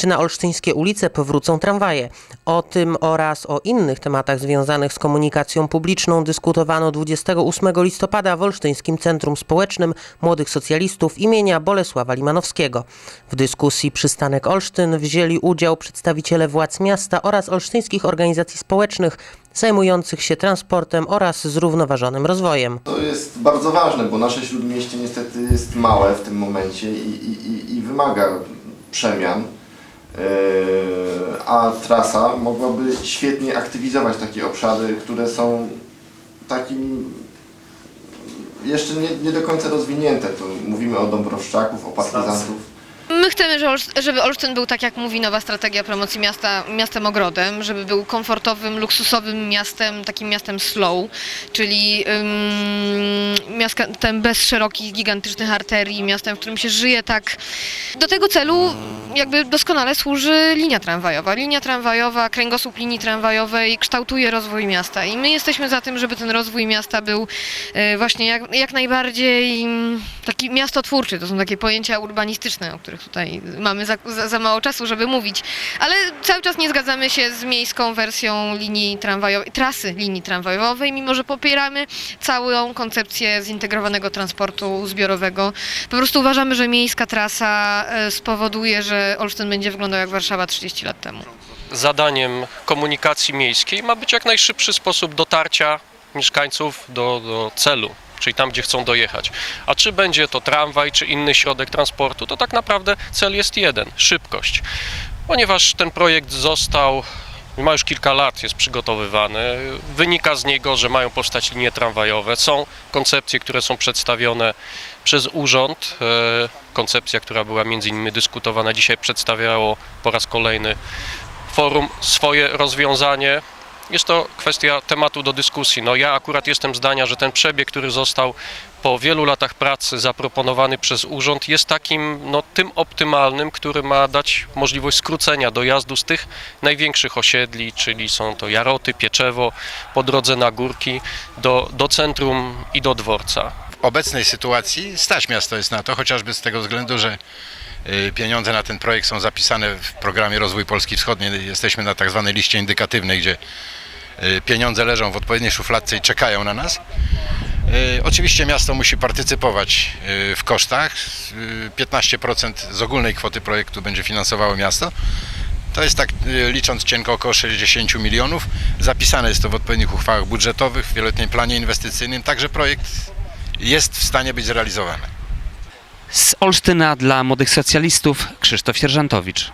Czy na olsztyńskie ulice powrócą tramwaje? O tym oraz o innych tematach związanych z komunikacją publiczną dyskutowano 28 listopada w Olsztyńskim Centrum Społecznym Młodych Socjalistów imienia Bolesława Limanowskiego. W dyskusji Przystanek Olsztyn wzięli udział przedstawiciele władz miasta oraz olsztyńskich organizacji społecznych zajmujących się transportem oraz zrównoważonym rozwojem. To jest bardzo ważne, bo nasze śródmieście niestety jest małe w tym momencie i, i, i, wymaga przemian. Yy, a trasa mogłaby świetnie aktywizować takie obszary, które są takim jeszcze nie, nie do końca rozwinięte. Tu mówimy o Dąbrowszczaków, o partyzantów. My chcemy, żeby Olsztyn był tak jak mówi nowa strategia promocji miasta, miastem ogrodem, żeby był komfortowym, luksusowym miastem, takim miastem slow, czyli ym, miastem bez szerokich, gigantycznych arterii, miastem, w którym się żyje tak. Do tego celu jakby doskonale służy linia tramwajowa. Linia tramwajowa, kręgosłup linii tramwajowej kształtuje rozwój miasta i my jesteśmy za tym, żeby ten rozwój miasta był e, właśnie jak, jak najbardziej taki miastotwórczy. To są takie pojęcia urbanistyczne, o których tutaj mamy za, za, za mało czasu, żeby mówić. Ale cały czas nie zgadzamy się z miejską wersją linii tramwajowej, trasy linii tramwajowej, mimo że popieramy całą koncepcję zintegrowanego transportu zbiorowego. Po prostu uważamy, że miejska trasa e, spowoduje, że Olsztyn będzie wyglądał jak Warszawa 30 lat temu. zadaniem komunikacji miejskiej ma być jak najszybszy sposób dotarcia mieszkańców do, do celu, czyli tam, gdzie chcą dojechać. A czy będzie to tramwaj, czy inny środek transportu, to tak naprawdę cel jest jeden szybkość. Ponieważ ten projekt został, ma już kilka lat, jest przygotowywany, wynika z niego, że mają powstać linie tramwajowe. Są koncepcje, które są przedstawione przez urząd. E, Koncepcja, która była między innymi dyskutowana dzisiaj, przedstawiało po raz kolejny forum swoje rozwiązanie. Jest to kwestia tematu do dyskusji. No ja akurat jestem zdania, że ten przebieg, który został po wielu latach pracy zaproponowany przez urząd jest takim, no tym optymalnym, który ma dać możliwość skrócenia dojazdu z tych największych osiedli, czyli są to Jaroty, Pieczewo, po drodze na Górki, do, do centrum i do dworca. w obecnej sytuacji stać miasto jest na to, chociażby z tego względu, że pieniądze na ten projekt są zapisane w programie Rozwój Polski Wschodniej. Jesteśmy na tak zwanej liście indykatywnej, gdzie y, pieniądze leżą w odpowiedniej szufladce i czekają na nas. Y, Oczywiście miasto musi partycypować y, w kosztach. Y, 15% z ogólnej kwoty projektu będzie finansowało miasto. To jest tak, y, licząc cienko, około 60 milionów. Zapisane jest to w odpowiednich uchwałach budżetowych, w wieloletnim planie inwestycyjnym, także projekt jest w stanie być zrealizowany. Z Olsztyna dla młodych socjalistów Krzysztof Sierżantowicz.